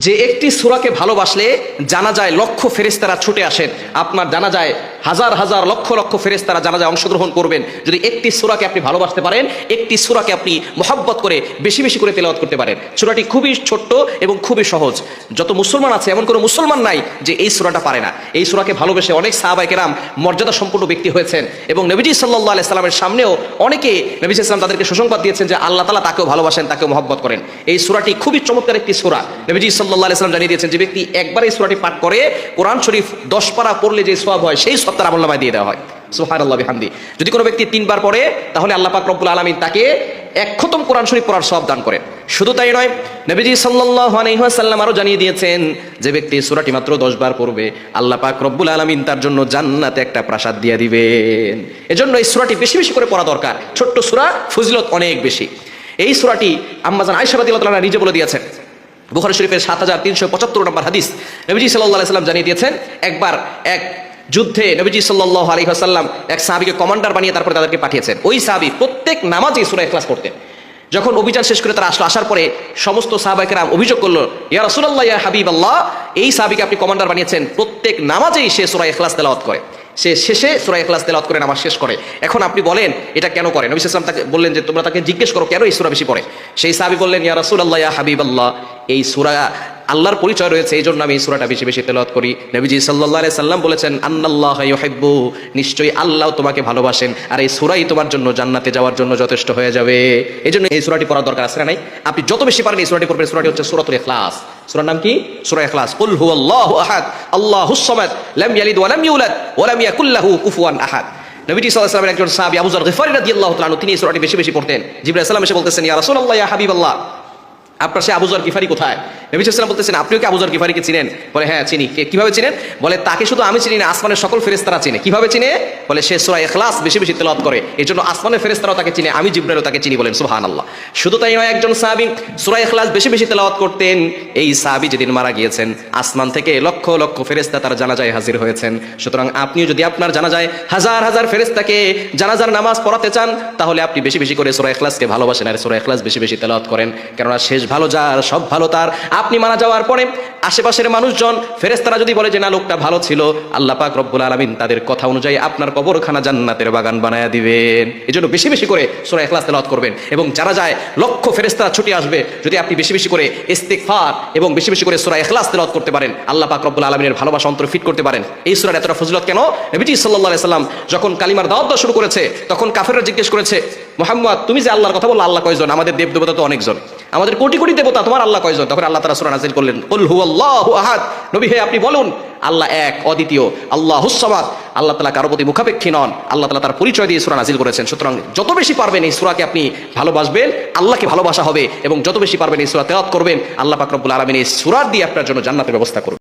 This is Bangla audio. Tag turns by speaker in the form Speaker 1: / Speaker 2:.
Speaker 1: যে একটি সুরাকে ভালোবাসলে জানা যায় লক্ষ ফেরিস্তারা ছুটে আসেন। আপনার জানা যায় হাজার হাজার লক্ষ লক্ষ ফেরেস্তারা জানা যায় অংশগ্রহণ করবেন। যদি একটি সুরাকে আপনি ভালোবাসতে পারেন, একটি সুরাকে আপনি মোহাব্বত করে বেশি বেশি করে তেলাওয়াত করতে পারেন। সুরাটি খুবই ছোট্ট এবং খুবই সহজ। যত মুসলমান আছে, এমন কোনো মুসলমান নাই যে এই সুরাটা পারে না। এই সুরাকে ভালোবেসে অনেক সাহাবাইকেরাম মর্যাদা সম্পন্ন ব্যক্তি হয়েছেন এবং নবীজি সাল্লাহ আলাই সাল্লামের সামনেও অনেকে নবী ইসলাম তাদেরকে সুসংবাদ দিয়েছেন যে আল্লাহ তালা তাকেও ভালোবাসেন, তাকেও মহব্বত করেন। এই সুরাটি খুবই চমৎকার একটি সুরা। নবীজি সাল্লাহ আলাইসালাম জানিয়ে দিয়েছেন যে ব্যক্তি একবার এই সুরাটি পাঠ করে কোরআন শরীফ দশ পারা পড়লে যে সব হয়, সেই সব তার আমল্লামায় দিয়ে দেওয়া হয়। সুহার আল্লাহ হামদি যদি কোনো ব্যক্তি তিনবার পড়ে, তাহলে রব্বুল তাকে কোরআন শরীফ পড়ার সব দান করেন। শুধু তাই নয়, নবীজি আরও জানিয়ে দিয়েছেন যে ব্যক্তি সুরাটি মাত্র পড়বে রব্বুল আলমিন তার জন্য জান্নাতে একটা প্রাসাদ দিয়ে দিবেন। এজন্য এই সুরাটি বেশি বেশি করে পড়া দরকার। ছোট্ট সুরা, ফজিলত অনেক বেশি। এই সুরাটি আম্মাজান আয়সাবাদিল্লাহ নিজে বলে দিয়েছেন। বুখারি শরীফের সাত হাজার তিনশো পঁচাত্তর নম্বর হাদিস। নবীজি সাল্লাহ সাল্লাম জানিয়ে দিয়েছেন, একবার এক যুদ্ধে নবীজি সাল্লাহ আলী আসাল্লাম এক সাহাবিকে কমান্ডার বানিয়ে তারপরে তাদেরকে পাঠিয়েছেন। ওই সাহাবি প্রত্যেক নামাজেই সুরা এখলাস করতেন যখন অভিযান শেষ করে তারা আসলো, আসার পরে সমস্ত সাহাবাইকেরাম অভিযোগ করল, ইয়া রসুল্লাহ ইয়া হাবিব আল্লাহ এই সাহাবিকে আপনি কমান্ডার বানিয়েছেন, প্রত্যেক নামাজেই সে সুরা এখলাস তেলাওয়াত করে। সে শেষে সুরা এখলাস তেলাওয়াত করে নামাজ শেষ করে। এখন আপনি বলেন, এটা কেন করে? নবী ইসলাম তাকে বললেন যে, তোমরা তাকে জিজ্ঞেস করো, কেন এই সুরা বেশি পড়ে? সেই সাহাবি বললেন, ইয়া রসুল্লাহ ইয়া হাবিব আল্লাহ এই সুরা আল্লাহর পরিচয় রয়েছে এই জন্য আমি এই সুরাটা বেশি বেশি তেলাওয়াত করি। নবীজি সাল্লাহ সাল্লাম বলেছেন, আন্নাল্লাহ ইউহিব্বু নিশ্চয়ই আল্লাহ তোমাকে ভালোবাসেন, আর এই সুরাই তোমার জন্য জান্নাতে যাওয়ার জন্য যথেষ্ট হয়ে যাবে। এই জন্য এই সুরাটি পড়ার দরকার আছে না নাই? আপনি যত বেশি পারেন এই সুরাটি পড়বেন, সুরাটি হচ্ছে সুরাতুল ইখলাস। সুরার নাম কি? সুরা ইখলাস। কুল হুয়াল্লাহু আহাদ, আল্লাহুস সামাদ, লাম ইয়ালিদ ওয়া লাম ইউলাদ, ওয়া লাম ইয়াকুল লাহু কুফুয়ান আহাদ। নবীজি সাল্লাল্লাহু আলাইহি ওয়াসাল্লামের একজন সাহাবী আবু যর গিফারি রাদিয়াল্লাহু তাআলা তিনি এই সূরাটি বেশি বেশি পড়তেন। জিবরাইল সালাম এসে বলতেছেন ইয়া রাসূলুল্লাহ ইয়া হাবিবাল্লাহ আপনার সে আবুজর কিফারি কোথায়? নবী সাল্লাম বলতেছেন, আপনিও কি আবুজর গিফারিকে চিনেন? বলে হ্যাঁ চিনি। কীভাবে চিনেন? বলে, তাকে শুধু আমি চিনি না, আসমানের সকল ফেরেস্তারা চিনে। কীভাবে চিনে? বলে, সে সুরা এখলাস বেশি বেশি তেলাওয়াত করে। এই জন্য আসমানের ফেরেস্তারাও তাকে চিনে, আমি জিব্রাইলও তাকে চিনি, বলেন সুবহান আল্লাহ শুধু তাই নয়, একজন সাহাবী সুরা এখলাস বেশি বেশি তেলাওয়াত করতেন। এই সাহাবী যেদিন মারা গিয়েছেন, আসমান থেকে লক্ষ লক্ষ ফেরেস্তা তার জানাজায় হাজির হয়েছেন। সুতরাং আপনিও যদি আপনার জানাজায় হাজার হাজার ফেরেস্তাকে জানাজার নামাজ পড়াতে চান, তাহলে আপনি বেশি বেশি করে সুরা এখলাসকে ভালোবাসেন আর সুরা এখলাস বেশি বেশি তেলাওয়াত করেন। কেননা শেষ ভালো যার, সব ভালো তার। আপনি মারা যাওয়ার পরে আশেপাশের মানুষজন ফেরেস্তারা যদি বলে যে, না, লোকটা ভালো ছিল, আল্লাহ পাক রব্বুল আলমিন তাদের কথা অনুযায়ী আপনার কবরখানা জান্নাতের বাগান বানায় দিবেন। এই জন্য বেশি বেশি করে সুরা এখলাস তেলাওয়াত করবেন। এবং যারা যায়, লক্ষ ফেরেস্তারা ছুটি আসবে, যদি আপনি বেশি বেশি করে ইস্তিকফার এবং বেশি বেশি করে সোরা এখলাস তেলাওয়াত করতে পারেন, আল্লাহ পাক রব্বুল আলমিনের ভালোবাসা অন্তর ফিট করতে পারেন। এই সুরার এতটা ফজিলত কেন? নবীজি সাল্লাহ সাল্লাম যখন কালিমার দাওয়াত শুরু করেছে, তখন কাফেররা জিজ্ঞেস করেছে, মোহাম্মদ, তুমি যে আল্লাহর কথা বলল, আল্লাহ কয়জন? আমাদের দেব দেবতা তো অনেকজন। আমাদের কোটি কোটি দেবতা, তোমার আল্লাহ কয়জন? তখন আল্লাহ তারা সুরা নাজিল করলেন আল্লাহু আহাদ। নবী হে, আপনি বলুন, আল্লাহ এক, অদ্বিতীয় আল্লাহ হুসামাদ আল্লাহ তালা কারও প্রতি মুখাপেক্ষী নন, আল্লাহ তালা তার পরিচয় দিয়ে সুরা নাজিল করেছেন। সুতরাং যত বেশি পারবেন এই সুরাকে আপনি ভালোবাসবেন, আল্লাহকে ভালোবাসা হবে এবং যত বেশি পারবেন এই সুরা তেয়াত করবেন, আল্লাহ পাকরবুল আলমিন এই সুরার দিয়ে আপনার জন্য জান্নাতের ব্যবস্থা করবেন